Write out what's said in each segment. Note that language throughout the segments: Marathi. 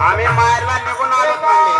आम्ही माहेरला निघून आलो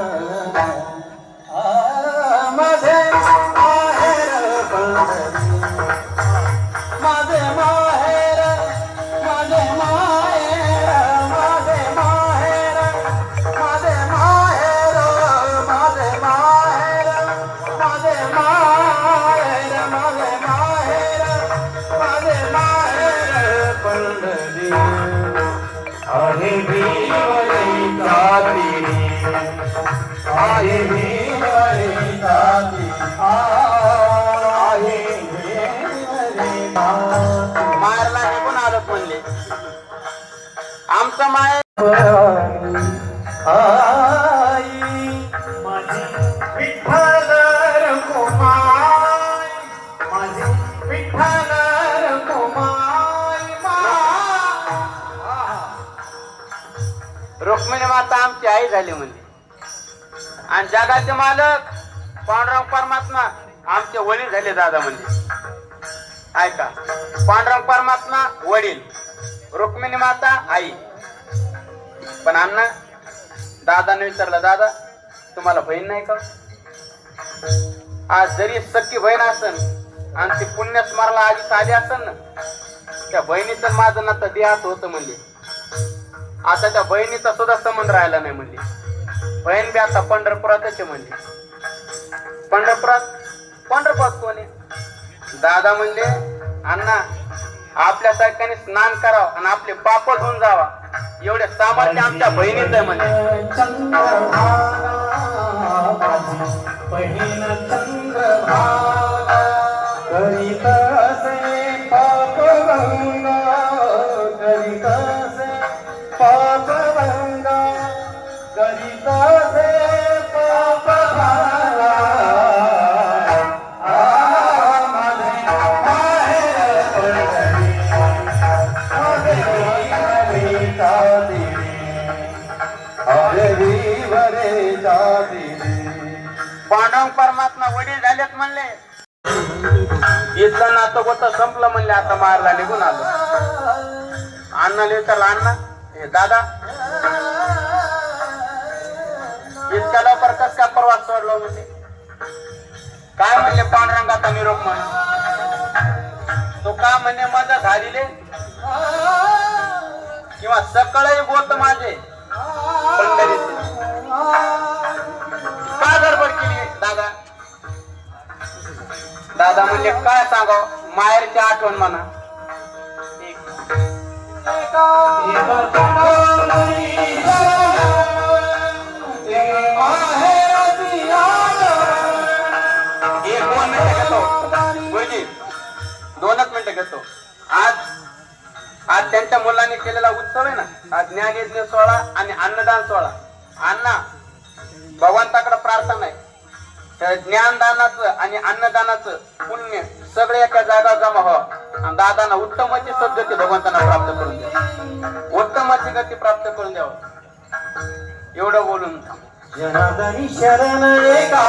आहे भीमरेता तिरी आहे भीमरेता आहे मारला आमचं माय रुक्मिणी माता आमची आई झाली म्हणजे आणि जगाचे मालक पांडुरंग परमात्मा आमचे वडील झाले दादा म्हणजे ऐका पांडुरंग परमात्मा वडील रुक्मिणी माता आई. पण अण्णा दादाने विचारलं दादा तुम्हाला बहीण नाही का? आज जरी सख्खी बहीण असन आणि ती पुण्य स्मरला आधी आली असन ना त्या बहिणीचं माझं नातं देहात होतं म्हणजे आता त्या बहिणीचा सुद्धा संबंध राहिला नाही म्हणजे बहीण बी आता पंढरपुरातच आहे म्हणजे पंढरपुरात पंढरपुरात कोण आहे? दादा म्हणले अण्णा आपल्या सारख्याने स्नान करावं आणि आपले पाप धुवून जावा. एवढे सामर्थ्य आमच्या बहिणीच आहे म्हणजे पांडव परमात्मा वडील झालेत म्हणले. इथलं नातं होतं संपलं म्हणले आता मारला निघून आलो. अण्णा विचारला अण्णा. हे दादा. इतक्या लवकर कस का प्रवास सोडला म्हणजे काय म्हणले पांडुरंगाचा निरोप म्हण तो का म्हणे मजा झालेले किंवा सकळही गोत माझे? दादा म्हणले काय सांगाव? माहेरची आठवण म्हणा. एक दोन मिनिटं घेतो. गुरुजी दोनच मिनिटं घेतो. आज आज त्यांच्या मुलांनी केलेला उत्सव आहे ना आज ज्ञानयज्ञ सोहळा आणि अन्नदान सोहळा. अण्णा भगवंताकडे प्रार्थना आहे. ज्ञानदानाचं आणि अन्नदानाचं पुण्य सगळे एका जागा जमा व्हावं. आणि दादांना उत्तमाची सद्गती भगवंतांना प्राप्त करून द्या उत्तमाची गती प्राप्त करून द्यावं. एवढं बोलून शरण एका